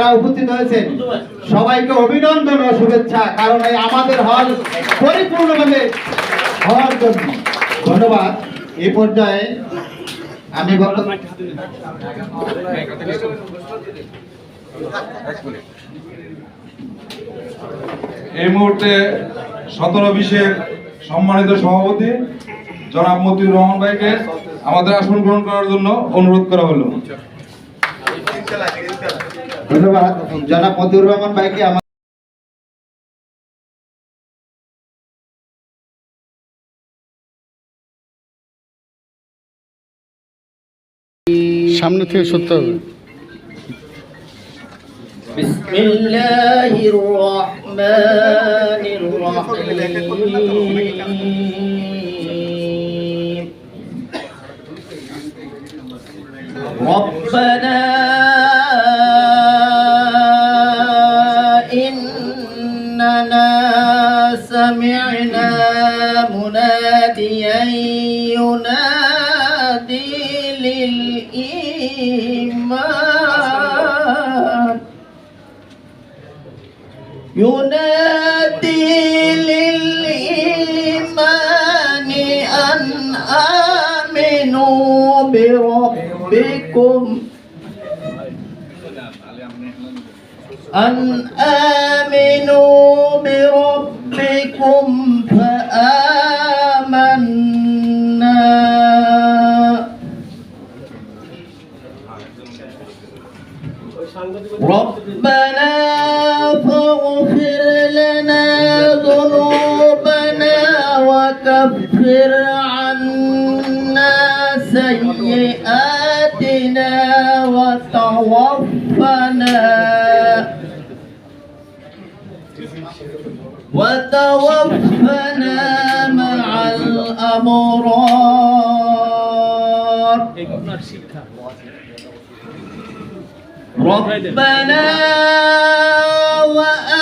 যারা উপস্থিত হয়েছেন। সবাইকে অভিনন্দন ও শুভেচ্ছা, কারণ এই আমাদের হল পরিপূর্ণভাবে হওয়ার জন্য। ধন্যবাদ। এই পর্যায়ে আমি এই মুহূর্তে সতেরো বিশের সম্মানিত সভাপতি জনাব মতিউর রহমান ভাইকে আমাদের আসন গ্রহণ করার জন্য অনুরোধ করা হলো। ধন্যবাদ জনাব মতিউর রহমান ভাইকে আমার সামনে থেকে সরতে হবে بسم الله الرحمن الرحيم ربنا مناديا ينادي للإيمان. ينادي للإيمان أن آمنوا بربكم. أن آمنوا بربكم. وكفر عنا سيئاتنا وتوفنا وتوفنا مع الأبرار. ربنا وآتنا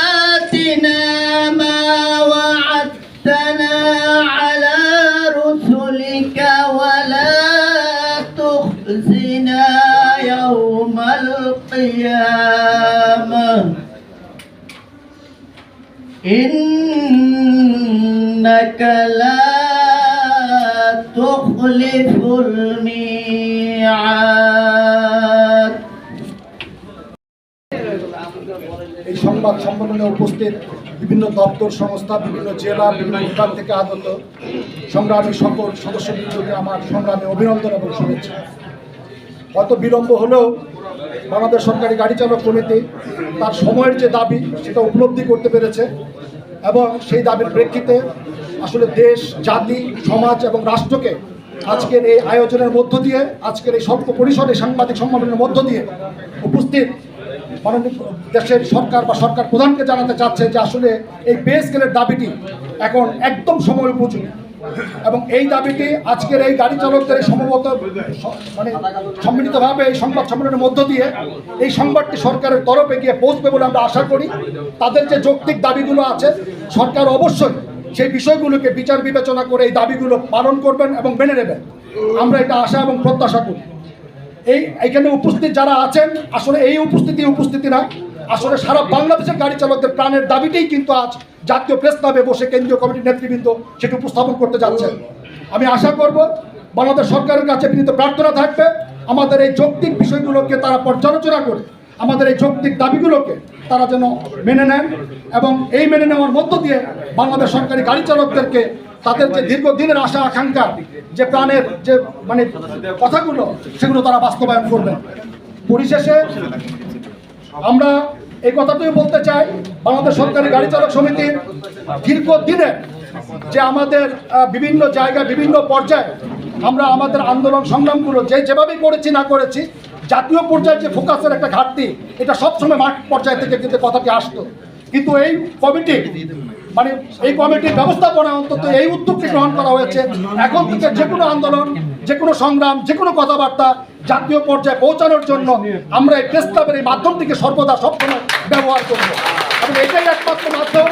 لا تخلف الميعاد এই সংবাদ সম্মেলনে উপস্থিত বিভিন্ন দপ্তর সংস্থা বিভিন্ন জেলা বিভিন্ন বিভাগ থেকে আগত সংগ্রামী সকল সদস্যবৃন্দকে আমার সংগ্রামে অভিনন্দন এবং শুভেচ্ছা হয়তো বিলম্ব হলেও বাংলাদেশ সরকারি গাড়ি চালক কমিটি তার সময়ের যে দাবি সেটা উপলব্ধি করতে পেরেছে এবং সেই দাবির প্রেক্ষিতে আসলে দেশ, জাতি, সমাজ এবং রাষ্ট্রকে আজকের এই আয়োজনের মধ্য দিয়ে, আজকের এই স্বল্প পরিসরে সাংবাদিক সম্মেলনের মধ্য দিয়ে উপস্থিত মাননীয় দেশের সরকার বা সরকার প্রধানকে জানাতে চাচ্ছে যে আসলে এই পে স্কেলের দাবিটি এখন একদম সময় উপযোগী। এবং এই দাবিটি আজকের এই গাড়ি চালকদের সম্ভবত মানে সম্মিলিতভাবে এই সংবাদ সম্মেলনের মধ্য দিয়ে এই সংবাদটি সরকারের তরফে গিয়ে পৌঁছবে বলে আমরা আশা করি। তাদের যে যৌক্তিক দাবিগুলো আছে, সরকার অবশ্যই সেই বিষয়গুলোকে বিচার বিবেচনা করে এই দাবিগুলো পালন করবেন এবং মেনে নেবেন। আমরা এটা আশা এবং প্রত্যাশা করি। এই, এখানে উপস্থিত যারা আছেন, আসলে এই উপস্থিতি উপস্থিতি না। আসলে সারা বাংলাদেশের গাড়ি চালকদের প্রাণের দাবিতেই কিন্তু আজ জাতীয় প্রেস ক্লাবে বসে কেন্দ্রীয় কমিটির নেতৃবৃন্দ সেটি উপস্থাপন করতে যাচ্ছেন। আমি আশা করব বাংলাদেশ সরকারের কাছে বিনীত প্রার্থনা থাকবে। আমাদের এই যৌক্তিক বিষয়গুলোকে তারা পর্যালোচনা করে আমাদের এই যৌক্তিক দাবিগুলোকে তারা যেন মেনে নেন এবং এই মেনে নেওয়ার মধ্য দিয়ে বাংলাদেশ সরকারি গাড়ি চালকদেরকে তাদের যে দীর্ঘদিনের আশা, আকাঙ্ক্ষা, যে প্রাণের যে মানে কথাগুলো, সেগুলো তারা বাস্তবায়ন করবেন। পরিশেষে আমরা এই কথাটাই বলতে চাই, বাংলাদেশ সরকারি গাড়ি চালক সমিতির দীর্ঘদিনের যে আমাদের বিভিন্ন জায়গায়, বিভিন্ন পর্যায়ে আমরা আমাদের আন্দোলন সংগ্রামগুলো যে যেভাবেই করেছি না করেছি জাতীয় পর্যায়ে যে ফোকাসের একটা ঘাটতি, এটা সবসময় মাঠ পর্যায় থেকে কিন্তু কথাটি আসতো। কিন্তু এই কমিটি মানে এই কমিটির ব্যবস্থাপনা অন্তত এই উদ্যোগটি গ্রহণ করা হয়েছে। এখন থেকে যে কোনো আন্দোলন, যে কোনো সংগ্রাম, যে কোনো কথাবার্তা জাতীয় পর্যায়ে পৌঁছানোর জন্য আমরা এই প্রেস ক্লাবের এই মাধ্যমটিকে সর্বদা সবসময় ব্যবহার করব। এবং এটাই একমাত্র মাধ্যম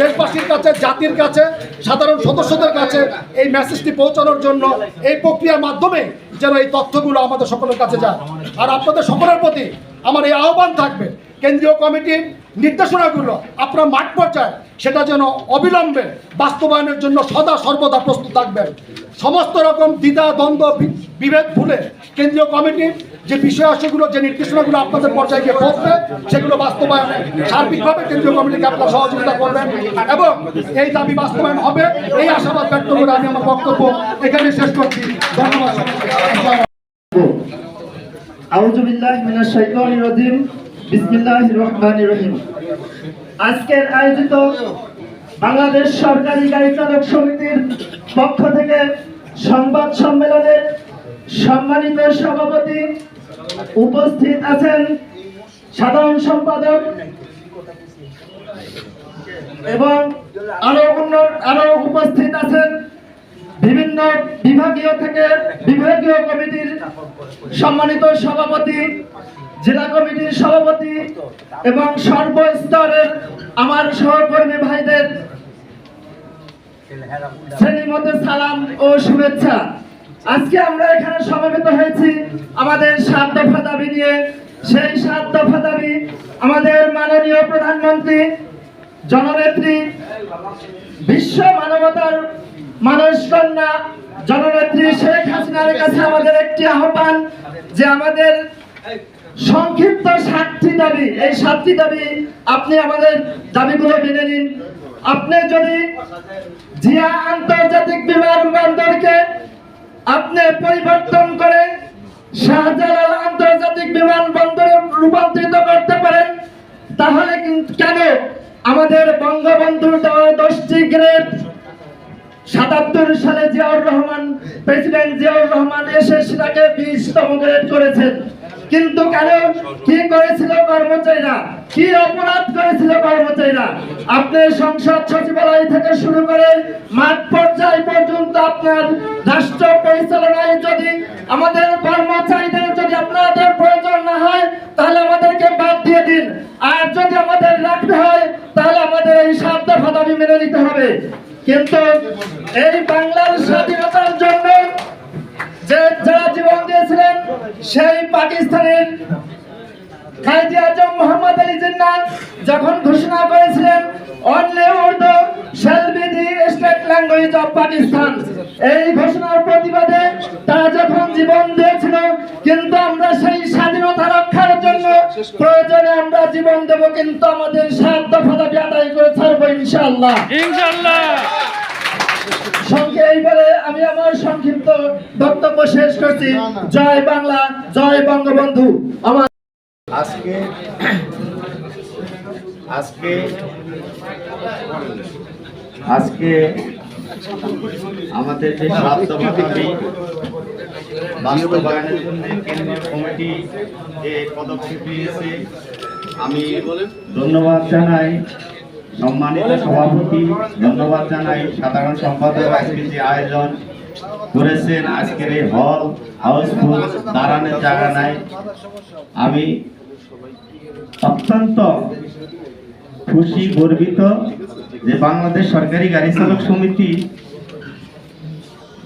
দেশবাসীর কাছে, জাতির কাছে, সাধারণ সদস্যদের কাছে এই মেসেজটি পৌঁছানোর জন্য এই প্রক্রিয়ার মাধ্যমে যেন এই তথ্যগুলো আমাদের সকলের কাছে যায়। আর আপনাদের সকলের প্রতি আমার এই আহ্বান থাকবে, কেন্দ্রীয় কমিটির নির্দেশনাগুলো আপনার মাঠ পর্যায়ে সেটা যেন অবিলম্বে বাস্তবায়নের জন্য সদা সর্বদা প্রস্তুত থাকবেন। সমস্ত রকম দ্বিধা, দ্বন্দ্ব বিভেদ ভুলে কেন্দ্রীয় কমিটির যে বিষয়াংশগুলো যে নির্দেশনাগুলো আপনাদের পর্যায়ে গিয়ে পৌঁছবে সেগুলো বাস্তবায়নে সার্বিকভাবে কেন্দ্রীয় কমিটিকে আপনারা সহযোগিতা করবেন। এবং এই দাবি বাস্তবায়ন হবে, এই আশাবাদ ব্যক্ত করে আমি আমার বক্তব্য এখানে শেষ করছি। ধন্যবাদ আয়োজিত বাংলাদেশ সরকারি সমিতির পক্ষ থেকে সংবাদ সম্মেলনের সম্মানিত সভাপতি উপস্থিত আছেন সাধারণ সম্পাদক এবং আরও আরও উপস্থিত আছেন বিভিন্ন বিভাগীয় থেকে বিভাগীয় কমিটির সম্মানিত সভাপতি, জেলা কমিটির সভাপতি এবং সর্বস্তরের আমার সহকর্মী ভাইদের শ্রেণীমতে সালাম ও শুভেচ্ছা। আজকে আমরা এখানে সমবেত হয়েছি আমাদের সাত দফা দাবি নিয়ে। সেই সাত দফা দাবি আমাদের মাননীয় প্রধানমন্ত্রী, জননেত্রী, বিশ্ব মানবতার মানুষ কন্যা জননেত্রী শেখ হাসিনার কাছে আমাদের একটি আহ্বান যে আমাদের সংক্ষিপ্ত সাতটি দাবি, এই সাতটি দাবি আপনি আমাদের দাবিগুলো মেনে নিন। আপনি যদি জিয়া আন্তর্জাতিক বিমানবন্দরকে আপনি পরিবর্তন করে শাহজালাল আন্তর্জাতিক বিমানবন্দরে রূপান্তরিত করতে পারেন, তাহলে কেন আমাদের বঙ্গবন্ধুর দশটি গ্রেড সাতাত্তর সালে জিয়াউর রহমান, প্রেসিডেন্ট জিয়াউর রহমান এসে সেটাকে বিশতম গ্রেড করেছেন। কিন্তু কেন কি করেছিল কর্মচারীরা? কি অপরাধ করেছিল কর্মচারীরা? আপনি সংসদ সচিবালয় থেকে শুরু করে মাঠ পর্যায় পর্যন্ত আপনার রাষ্ট্র পরিচালনায় যদি আমাদের কর্মচারীদের যদি আপনাদের প্রয়োজন না হয়, তাহলে আমাদেরকে বাদ দিয়ে দিন। আর যদি আমাদের রাখতে হয়, তাহলে আমাদের এই সাত দফা দাবি মেনে নিতে হবে। কিন্তু এই বাংলার স্বাধীনতার জন্য যে যারা জীবন দিয়েছিলেন, সেই পাকিস্তানের কায়দি আজম মোহাম্মদ আলী জিন্নাহ যখন ঘোষণা করেছিলেন, only Urdu shall state language of Pakistan. এই ঘোষণার প্রতিবাদে তারা যখন জীবন দিয়েছিল, কিন্তু আমরা সেই স্বাধীনতা রক্ষার জন্য প্রয়োজনে আমরা জীবন দেব, কিন্তু আমাদের সাত আদায় করে ছাড়বো ইনশাআল্লাহ। সঙ্গে এইবারে আমি আমার সংক্ষিপ্ত বক্তব্য শেষ করছি। জয় বাংলা জয় বঙ্গবন্ধু। আমার আজকে আজকে আজকে আমাদের যে সাত বাস্তবায়নের জন্য কেন্দ্রীয় কমিটি যে পদক্ষেপ নিয়েছে আমি ধন্যবাদ জানাই। সম্মানিত সভাপতি, ধন্যবাদ জানাই সাধারণ সম্পাদক আজকে যে আয়োজন করেছেন আজকের এই হল, হাউসফুল দাঁড়ানোর জায়গা নাই। আমি অত্যন্ত খুশি, গর্বিত যে বাংলাদেশ সরকারি গাড়ি চালক সমিতি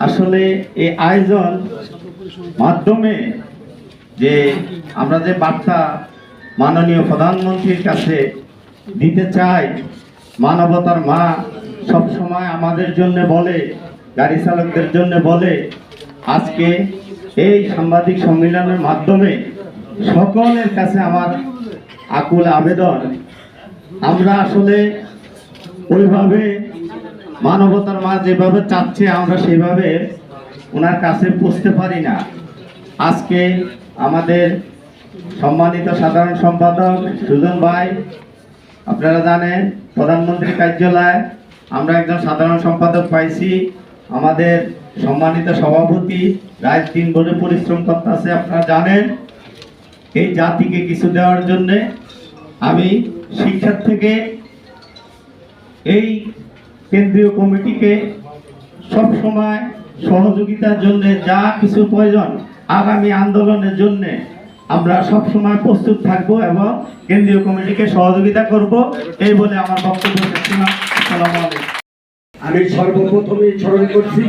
আসলে এই আয়োজন মাধ্যমে যে আমরা যে বার্তা মাননীয় প্রধানমন্ত্রীর কাছে দিতে চাই। মানবতার মা সব সময় আমাদের জন্য বলে, গাড়ি চালকদের জন্য বলে, আজকে এই সাংবাদিক সম্মেলনের মাধ্যমে সকলের কাছে আমার আকুল আবেদন। আমরা আসলে ওইভাবে মানবতার মা যেভাবে চাচ্ছে, আমরা সেভাবে ওনার কাছে পৌঁছতে পারি না। আজকে আমাদের সম্মানিত সাধারণ সম্পাদক সুজন ভাই আপনারা জানেন, প্রধানমন্ত্রী কার্যালয় আমরা একজন সাধারণ সম্পাদক পাইছি। আমাদের সম্মানিত সভাপতি রাত দিন ভরে পরিশ্রম করতেছে, আপনারা জানেন। এই জাতিকে কিছু দেওয়ার জন্য আমি শিক্ষার থেকে এই কেন্দ্রীয় কমিটিকে সব সময় সহযোগিতার জন্য যা কিছু প্রয়োজন আগামী আন্দোলনের জন্য আমরা সব সময় প্রস্তুত থাকব এবং কেন্দ্রীয় কমিটিকে সহযোগিতা করব এই বলে আমার বক্তব্য শেষ। আমি সর্বপ্রথমে স্মরণ করছি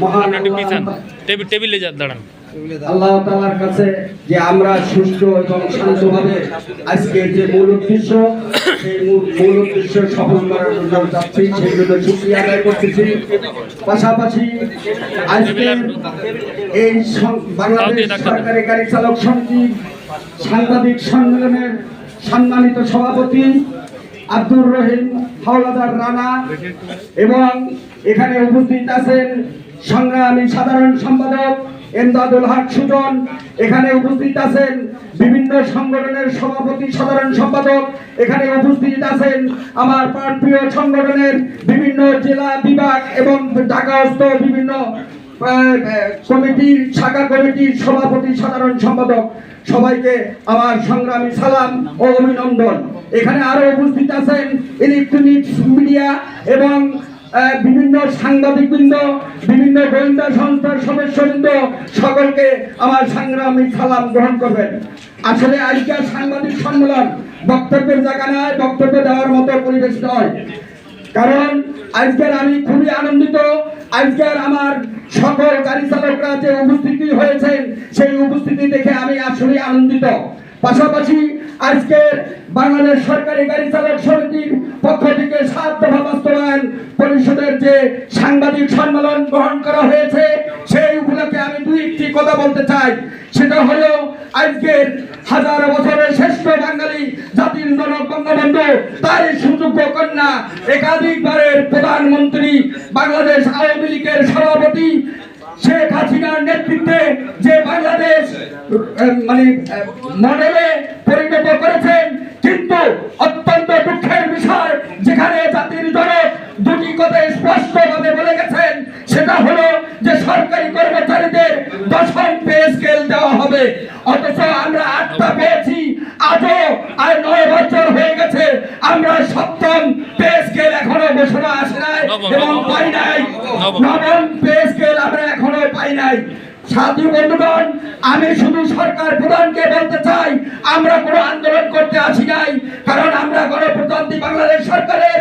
মহান টেবিল দাঁড়ান আল্লাহ তালার কাছে যে আমরা সুস্থ এবং শান্তভাবে আজকের যে মূল উদ্দেশ্য মূল উদ্দেশ্য সফল করার জন্য যাচ্ছি। সেই জন্য শুক্রিয়া আদায় করতেছি। পাশাপাশি আজকের এই বাংলাদেশ সরকারি গাড়ি চালক সমিতি সাংবাদিক সম্মেলনের সম্মানিত সভাপতি আব্দুর রহিম হাওলাদার রানা এবং এখানে উপস্থিত আছেন সংগ্রামী সাধারণ সম্পাদক এমদাদুল হক সুজন, এখানে উপস্থিত আছেন বিভিন্ন সংগঠনের সভাপতি, সাধারণ সম্পাদক। এখানে উপস্থিত আছেন আমার প্রাণপ্রিয় সংগঠনের বিভিন্ন জেলা বিভাগ এবং ঢাকাস্থ বিভিন্ন কমিটির, শাখা কমিটির সভাপতি, সাধারণ সম্পাদক। সবাইকে আমার সংগ্রামী সালাম ও অভিনন্দন। এখানে আরও উপস্থিত আছেন ইলেকট্রনিক্স মিডিয়া এবং বিভিন্ন সাংবাদিকবৃন্দ, বিভিন্ন গোয়েন্দা সংস্থার সদস্যবৃন্দ, সকলকে আমার সংগ্রামী সালাম গ্রহণ করবেন। আসলে আজকের সাংবাদিক সম্মেলন বক্তব্যের জায়গা নয়, বক্তব্য দেওয়ার মতো পরিবেশ নয়। কারণ আজকের আমি খুবই আনন্দিত আজকের আমার সকল গাড়ি চালকরা যে উপস্থিতি হয়েছেন, সেই উপস্থিতি দেখে আমি আসলে আনন্দিত। পাশাপাশি আজকের বাংলাদেশ সরকারি গাড়ি চালক সমিতির পক্ষ থেকে সাত দফা বাস্তবায়ন পরিষদের যে সাংবাদিক সম্মেলন গ্রহণ করা হয়েছে, সেই উপলক্ষে আমি দুই একটি কথা বলতে চাই। সেটা হলো, আজকের হাজার বছরের শ্রেষ্ঠ বাঙালি জাতির জনক বঙ্গবন্ধু তার সুযোগ্য কন্যা, একাধিকবারের প্রধানমন্ত্রী, বাংলাদেশ আওয়ামী লীগের সভাপতি শেখ হাসিনার নেতৃত্বে যে বাংলাদেশ মানে মডেলে পরিণত করেছেন, কিন্তু অত্যন্ত দুঃখের বিষয়, যেখানে জাতির জনক দুটি কথা স্পষ্টভাবে বলে গেছেন সেটা হলো যে সরকারি কর্মচারীদের দশম পে স্কেল দেওয়া হবে। অথচ আমরা আটটা পেয়েছি আজও আর নয় বছর হয়ে গেছে। আমরা সপ্তম পে স্কেল এখনও ঘোষণা আসে নাই এবং পাই নাই। নবম। পে স্কেল আমরা এখনও পাই নাই। সাথী বন্ধুগণ আমি শুধু সরকার প্রধানকে বলতে চাই আমরা কোনো আন্দোলন করতে আসি নাই কারণ আমরা গণপ্রজাতন্ত্রী বাংলাদেশ সরকারের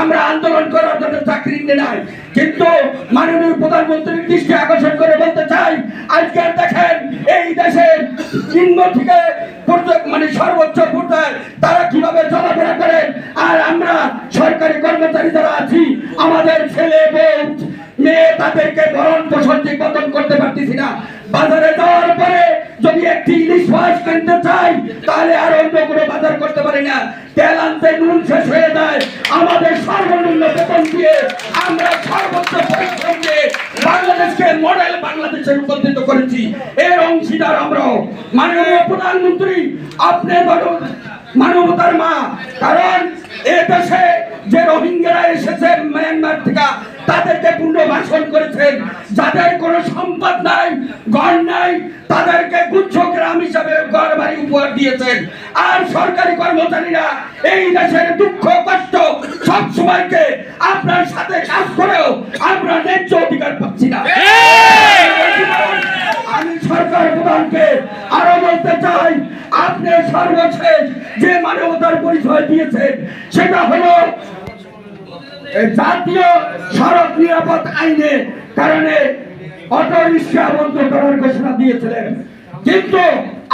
আমরা আন্দোলন করার জন্য চাকরি নিয়ে নাই। কিন্তু মাননীয় প্রধানমন্ত্রীর দৃষ্টি আকর্ষণ করে বলতে চাই, আজকে দেখেন, এই দেশের নিম্ন থেকে মানে সর্বোচ্চ পর্যায়ে তারা কীভাবে চলাফেরা করেন, আর আমরা সরকারি কর্মচারী যারা আছি, আমাদের ছেলে মেয়ে তাদেরকে ভরণ পোষণ ঠিক করতে পারতেছি না। বাজারে যাওয়ার পরে যদি একটি ইলিশ মাছ কিনতে চাই, তাহলে আর অন্য কোনো বাজার করতে পারি না। তেল আনতে নুন শেষ হয়ে যায়। আমাদের সর্বনিম্ন বেতন দিয়ে আমরা সর্বোচ্চ পরিশ্রম দিয়ে বাংলাদেশকে মডেল বাংলাদেশে রূপান্তরিত করেছি। এর অংশীদার আমরাও। মাননীয় প্রধানমন্ত্রী, আপনি ধরুন মানবতার মা। কারণ এ দেশে যে রোহিঙ্গারা এসেছে মায়ানমার থেকে তাদেরকে পুনর্বাসন করেছেন। যাদের কোনো সম্পদ নাই, ঘর নাই, তাদেরকে গুচ্ছ গ্রাম হিসাবে ঘর বাড়ি উপহার দিয়েছেন। আর সরকারি কর্মচারীরা এই দেশের দুঃখ, কষ্ট সব সময়কে আপনার সাথে কাজ করেও আমরা ন্যায্য অধিকার পাচ্ছি না। আমি সরকার প্রধানকে আরও বলতে চাই, আপনি সর্বশেষ যে মানবতার পরিচয় দিয়েছেন, সেটা হলো জাতীয় সড়ক নিরাপদ আইনে কারণে অটো রিক্সা বন্ধ করার ঘোষণা দিয়েছিলেন। কিন্তু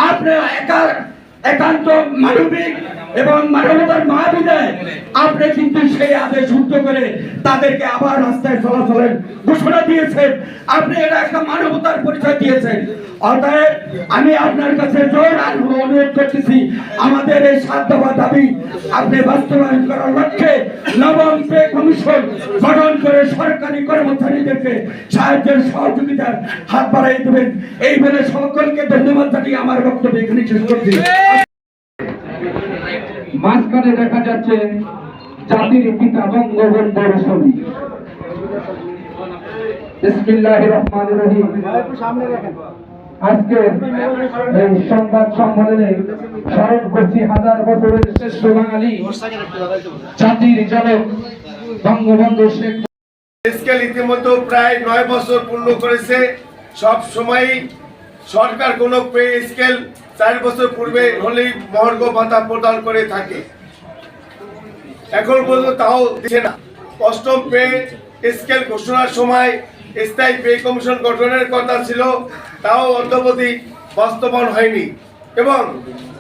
আপনি একা একান্ত মানবিক এবং মানবতার মহাবিদায় আপনি কিন্তু সেই আদেশ করে তাদেরকে আবার রাস্তায় চলাচলের ঘোষণা দিয়েছেন। আপনি এটা একটা মানবতার পরিচয় দিয়েছেন। অতএব আমি আপনার কাছে জোর অনুরোধ করতেছি, আমাদের এই দফা দাবি আপনি বাস্তবায়ন করার লক্ষ্যে নবম পে কমিশন গঠন করে সরকারি কর্মচারীদেরকে সাহায্যের সহযোগিতার হাত বাড়াই দেবেন। এই বলে সকলকে ধন্যবাদ জানিয়ে আমার বক্তব্য এখানে শেষ করছি। মাঝখানে দেখা যাচ্ছে জাতির পিতা বঙ্গবন্ধুর ছবি বিসমিল্লাহির রহমানির রহিম। আজকে এই সংবাদ সম্মেলনে স্মরণ করছি হাজার বছরের শ্রেষ্ঠ বাঙালি, জাতির জনক বঙ্গবন্ধু শেখ স্কেল ইতিমধ্যে প্রায় নয় বছর পূর্ণ করেছে। সব সময়ই সরকার কোন পে স্কেল চার বছর পূর্বে হলেই মহর্ঘ ভাতা প্রদান করে থাকে। এখন পর্যন্ত তাও দিচ্ছে না। অষ্টম পে স্কেল ঘোষণার সময় স্থায়ী পে কমিশন গঠনের কথা ছিল, তাও অদ্যবধি বাস্তবায়ন হয়নি। এবং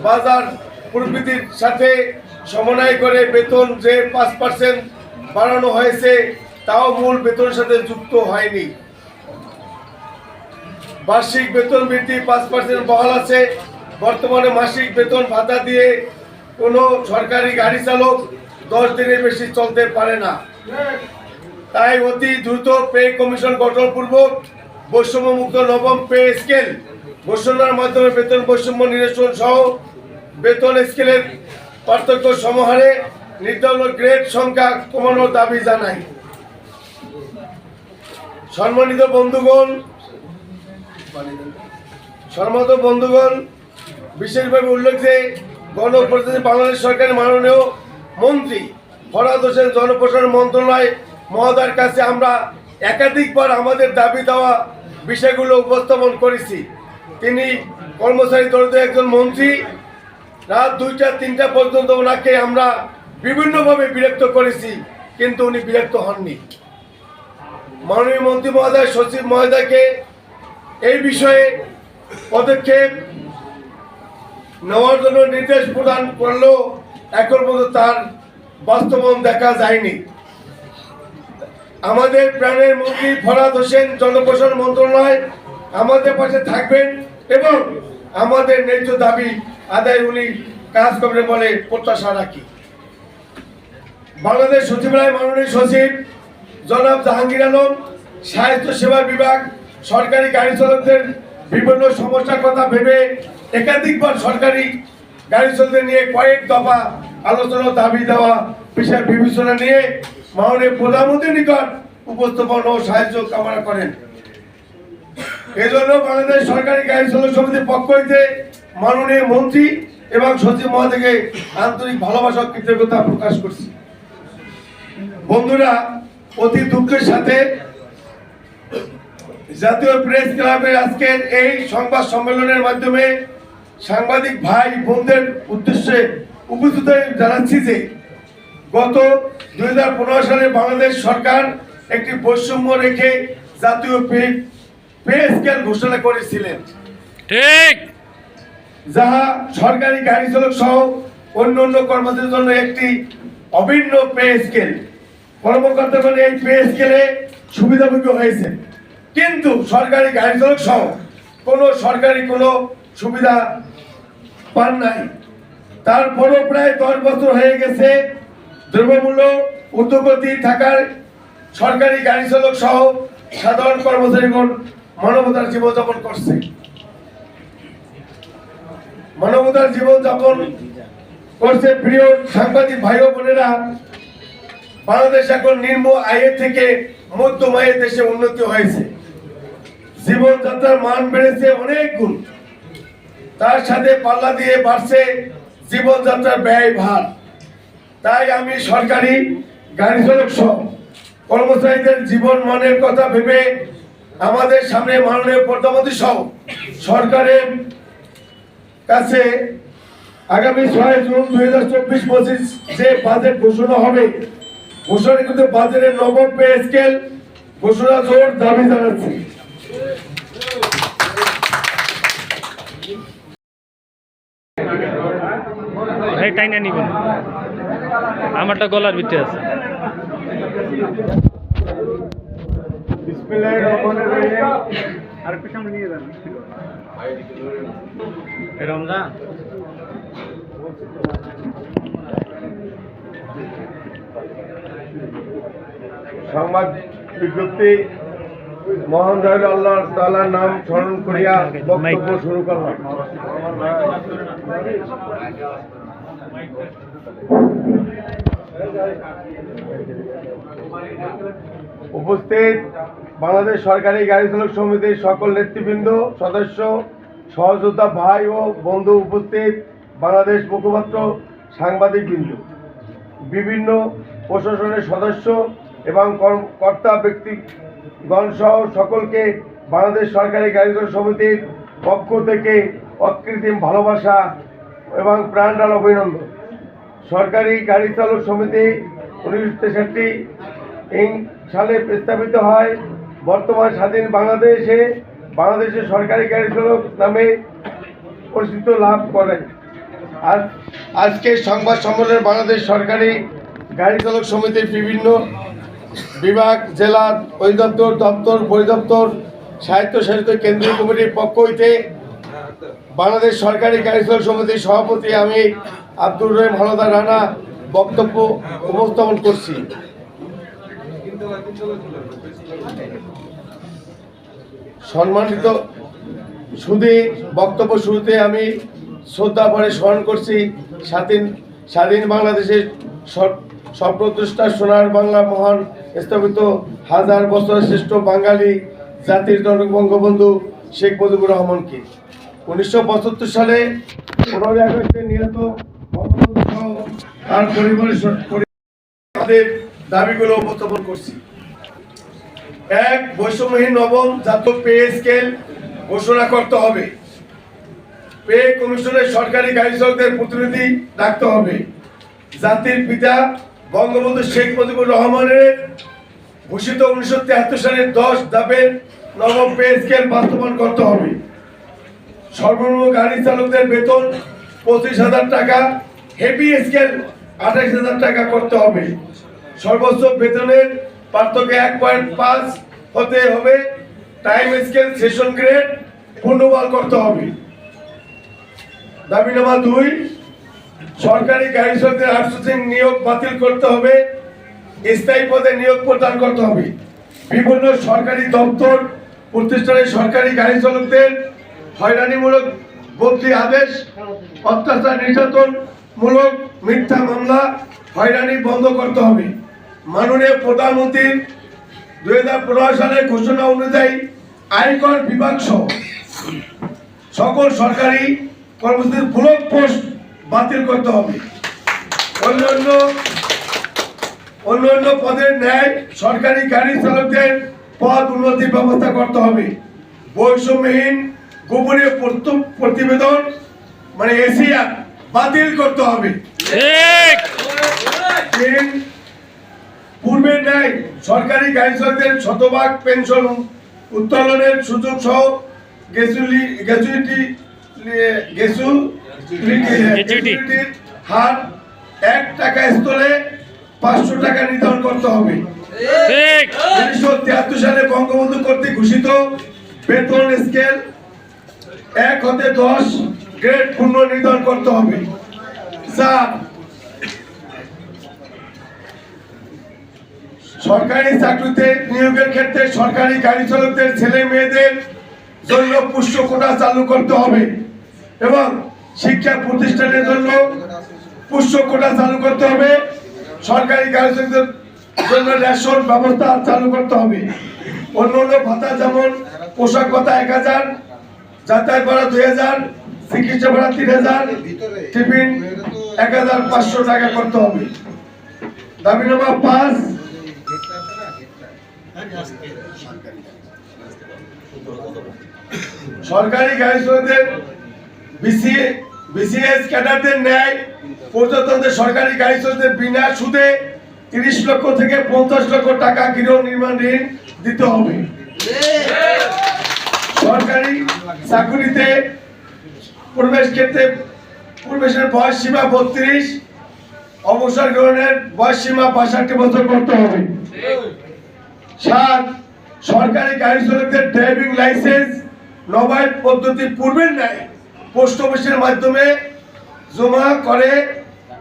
বাজার প্রবৃদ্ধির সাথে সমন্বয় করে বেতন যে পাঁচ পার্সেন্ট বাড়ানো হয়েছে, তাও মূল বেতনের সাথে যুক্ত হয়নি। বার্ষিক বেতন বৃদ্ধি পাঁচ পার্সেন্ট বহাল আছে। বর্তমানে মাসিক বেতন ভাতা দিয়ে কোনো সরকারি গাড়ি চালক দশ দিনের বেশি চলতে পারে না। তাই অতি দ্রুত পে কমিশন গঠনপূর্বক বৈষম্য মুক্ত নবম পে স্কেল ঘোষণার মাধ্যমে বেতন বৈষম্য নিরসন সহ বেতন স্কেলের পার্থক্য সমাহারে নির্ধারণ গ্রেড সংখ্যা কমানোর দাবি জানাই। সম্মানিত বন্ধুগণ সম্মানিত বন্ধুগণ, বিশেষভাবে উল্লেখ যে গণপ্রজাতন্ত্রী বাংলাদেশ সরকারের মাননীয় মন্ত্রী ফরাদ হোসেন জনপ্রশাসন মন্ত্রণালয় মহোদয়ের কাছে আমরা একাধিকবার আমাদের দাবি দেওয়া বিষয়গুলো উপস্থাপন করেছি। তিনি কর্মচারী দরিদ্র একজন মন্ত্রী। রাত দুইটা, তিনটা পর্যন্ত ওনাকে আমরা বিভিন্নভাবে বিরক্ত করেছি, কিন্তু উনি বিরক্ত হননি। মাননীয় মন্ত্রী মহোদয়, সচিব মহোদয়কে এই বিষয়ে পদক্ষেপ নেওয়ার জন্য নির্দেশ প্রদান করলেও এখন পর্যন্ত তার বাস্তবায়ন দেখা যায়নি। আমাদের প্রাণের মন্ত্রী ফরাদ হোসেন জনপ্রশাসন মন্ত্রণালয় আমাদের পাশে থাকবেন এবং আমাদের ন্যায্য দাবি আদায় উনি কাজ করবেন বলে প্রত্যাশা রাখি। বাংলাদেশ সচিবালয় মাননীয় সচিব জনাব জাহাঙ্গীর আলম সাহিত্য সেবা বিভাগ, সরকারি গাড়ি চালকদের বিভিন্ন সমস্যার কথা ভেবে একাধিকবার সরকারি গাড়ি চালকদের নিয়ে কয়েক দফা আলোচনা দাবি দেওয়া বিষয় বিবেচনা নিয়ে মাননীয় প্রধানমন্ত্রীর নিকট উপস্থাপন ও সাহায্য কামনা করেন। এজন্য বাংলাদেশ সরকারি গাড়ি সমিতির পক্ষ হইতে মাননীয় মন্ত্রী এবং সচিব মহোদয়কে আন্তরিক ভালোবাসা কৃতজ্ঞতা প্রকাশ করছি। বন্ধুরা, অতি দুঃখের সাথে জাতীয় প্রেস ক্লাবের আজকের এই সংবাদ সম্মেলনের মাধ্যমে সাংবাদিক ভাই বোনদের উদ্দেশ্যে উপস্থিত জানাচ্ছি যে গত দু হাজার পনেরো সালে বাংলাদেশ সরকার একটি বৈষম্য রেখে জাতীয় পে পে স্কেল ঘোষণা করেছিলেন। ঠিক। যাহা সরকারি গাড়ি চালক সহ অন্য অন্য কর্মচারীর জন্য একটি অভিন্ন পে স্কেল। কর্মকর্তাগণ এই পে স্কেলে সুবিধাভোগী হয়েছে কিন্তু সরকারি গাড়ি চালক সহ কোনো সরকারি কোনো সুবিধা পান নাই। তারপরও প্রায় দশ বছর হয়ে গেছে দ্রব্যমূল্য ঊর্ধ্বগতি থাকার সরকারি গাড়ি চালক সহ সাধারণ কর্মচারীগণ মানবতার জীবনযাপন করছে। মানবতার জীবনযাপন করছে প্রিয় সাংবাদিক ভাই বোনেরা, বাংলাদেশ এখন নিম্ন আয়ের থেকে মধ্যম আয়ের দেশে উন্নতি হয়েছে। জীবনযাত্রার মান বেড়েছে অনেক গুণ। তার সাথে পাল্লা দিয়ে বাড়ছে জীবনযাত্রার ব্যয় ভার তাই আমি সরকারি গাড়ি চালক সহ কর্মচারীদের জীবন মানের কথা ভেবে আমাদের সামনে মাননীয় প্রধানমন্ত্রী সহ সরকারের কাছে আগামী ছয় জুন দুই হাজার চব্বিশ পঁচিশ যে বাজেট ঘোষণা হবে ঘোষণা কিন্তু বাজেটের নবম পে স্কেল, ঘোষণা জোর দাবি জানাচ্ছি। টাইনা নিবেন। আমারটা গলার ভিতরে আছে। রমজান? সংবাদ বিজ্ঞপ্তি মহান দয়াল আল্লাহ তাআলার নাম স্মরণ করিয়া বক্তব্য শুরু করলাম। উপস্থিত বাংলাদেশ সরকারি গাড়ি চালক সমিতির সকল নেতৃবৃন্দ, সদস্য, সহযোদ্ধা ভাই ও বন্ধু উপস্থিত, বাংলাদেশ মুখপাত্র সাংবাদিক বিন্দু বিভিন্ন প্রশাসনের সদস্য এবং কর্তা ব্যক্তিগণ সহ সকলকে বাংলাদেশ সরকারি গাড়ি চালক সমিতির পক্ষ থেকে অকৃত্রিম ভালোবাসা এবং প্রাণডাল অভিনন্দন। সরকারি গাড়ি চালক সমিতি উনিশশো তেষট্টি ইং সালে প্রস্তাবিত হয়। বর্তমান স্বাধীন বাংলাদেশে বাংলাদেশের সরকারি গাড়ি চালক নামে পরিচিত লাভ করে। আজ আজকে সংবাদ সম্মেলনে বাংলাদেশ সরকারি গাড়ি চালক সমিতির বিভিন্ন বিভাগ, জেলা, অধিদপ্তর, দপ্তর, পরিদপ্তর সাহিত্য সাহিত্য কেন্দ্রীয় কমিটির পক্ষ হইতে বাংলাদেশ সরকারি চালক সমিতির সভাপতি আমি আব্দুর রহিম হলদার রানা বক্তব্য উপস্থাপন করছি। সম্মানিত শুধু বক্তব্য শুরুতে আমি শ্রদ্ধা ভরে স্মরণ করছি, স্বাধীন স্বাধীন বাংলাদেশের স্বপ্নদ্রষ্টা সোনার বাংলা মহান স্থাপিত হাজার বছরের শ্রেষ্ঠ বাঙালি জাতির জনক বঙ্গবন্ধু শেখ মুজিবুর রহমানকে। উনিশশো পঁচাত্তর সালে পনেরোই আগস্টে নিহত তার পরিবারের দাবিগুলো উপস্থাপন করছি। এক বৈষম্যহীন নবম জাতীয় পে স্কেল ঘোষণা করতে হবে। পে কমিশনের সরকারি গাড়িচালকদের প্রতিনিধি রাখতে হবে। জাতির পিতা বঙ্গবন্ধু শেখ মুজিবুর রহমানের ঘোষিত উনিশশো তিয়াত্তর সালের দশ ধাপের নবম পে স্কেল বাস্তবায়ন করতে হবে। সর্বনিম্ন গাড়ি চালকদের বেতন পঁচিশ হাজার টাকা হেভি স্কেল আঠাশ হাজার টাকা করতে হবে। সর্বোচ্চ বেতনের পার্থক্য এক পয়েন্ট পাঁচ হতে হবে। টাইম স্কেল সেশন গ্রেড পূর্ণবল করতে হবে। দাবি নম্বর দুই, সরকারি গাড়ি চালকদের আউটসোর্সিং নিয়োগ বাতিল করতে হবে। স্থায়ী পদে নিয়োগ প্রদান করতে হবে। বিভিন্ন সরকারি দপ্তর প্রতিষ্ঠানে সরকারি গাড়ি চালকদের হয়রানিমূলক বদলি আদেশ, অত্যাচার নির্যাতন মূলক মিথ্যা মামলা হয়রানি বন্ধ করতে হবে। মাননীয় প্রধানমন্ত্রীর দুই হাজার পনেরো সালের ঘোষণা অনুযায়ী আয়কর বিভাগ সহ সকল সরকারি কর্মচারীর ব্লক পোস্ট বাতিল করতে হবে। অন্যান্য অন্যান্য পদের ন্যায় সরকারি গাড়ি চালকদের পদ উন্নতির ব্যবস্থা করতে হবে। বৈষম্যহীন প্রত- প্রতিবেদন মানে এশিয়া বাতিল করতে হবে। পূর্বের ন্যায় সরকারি গাড়ি চালকদের শতভাগ পেনশন উত্তোলনের সুযোগ সহ হার এক টাকা স্থলে পাঁচশো টাকা নির্ধারণ করতে হবে। উনিশশো তিয়াত্তর সালে বঙ্গবন্ধু কর্তৃক ঘোষিত বেতন স্কেল এক হতে দশ গ্রেড পূর্ণ নির্ধারণ করতে হবে। চার সরকারি চাকরিতে নিয়োগের ক্ষেত্রে সরকারি গাড়ি চালকদের ছেলে মেয়েদের জন্য পুষ্য কোটা চালু করতে হবে এবং শিক্ষা প্রতিষ্ঠানের জন্য পুষ্য কোটা চালু করতে হবে। সরকারি গাড়ি চালকদের জন্য রেশন ব্যবস্থা চালু করতে হবে। অন্য অন্য ভাতা যেমন পোশাক ভাতা এক হাজার যাতায়াত ভাড়া দুই হাজার, চিকিৎসা ভাড়া তিন হাজার, টিফিন এক হাজার পাঁচশো টাকা করতে হবে। দাবি নম্বর পাঁচ, সরকারি গাড়ি বিসিএ বিসিএস ক্যাডারদের ন্যায় পর্যটনদের সরকারি গাড়ি চালকদের বিনা সুদে তিরিশ লক্ষ থেকে পঞ্চাশ লক্ষ টাকা গৃহ নির্মাণ ঋণ দিতে হবে। সরকারি চাকুরিতে প্রবেশ ক্ষেত্রে প্রবেশের বয়স সীমা বত্রিশ অবসর গ্রহণের বয়স সীমা বাষট্টি বছর করতে হবে। সাত সরকারি গাড়ি চালকদের ড্রাইভিং লাইসেন্স নবায়ন পদ্ধতি পূর্বের ন্যায় পোস্ট অফিসের মাধ্যমে জমা করে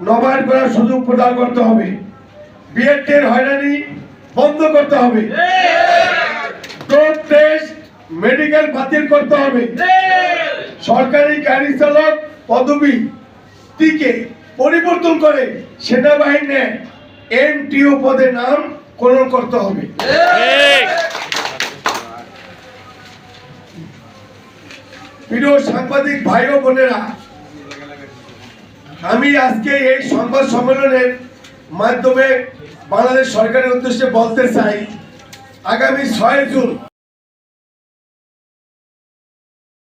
নবায়ন করার সুযোগ প্রদান করতে হবে। বিএডের হয়রানি বন্ধ করতে হবে। টেস্ট মেডিকেল বাতিল করতে হবে। সরকারি গাড়ি চালক পদবি টিকে পরিবর্তন করে সেনাবাহিনী এনটিও পদে নাম করণ করতে হবে। প্রিয় সাংবাদিক ভাই ও বোনেরা, আমি আজকে এই সংবাদ সম্মেলনের মাধ্যমে বাংলাদেশ সরকারের উদ্দেশ্যে বলতে চাই, আগামী ছয় জুন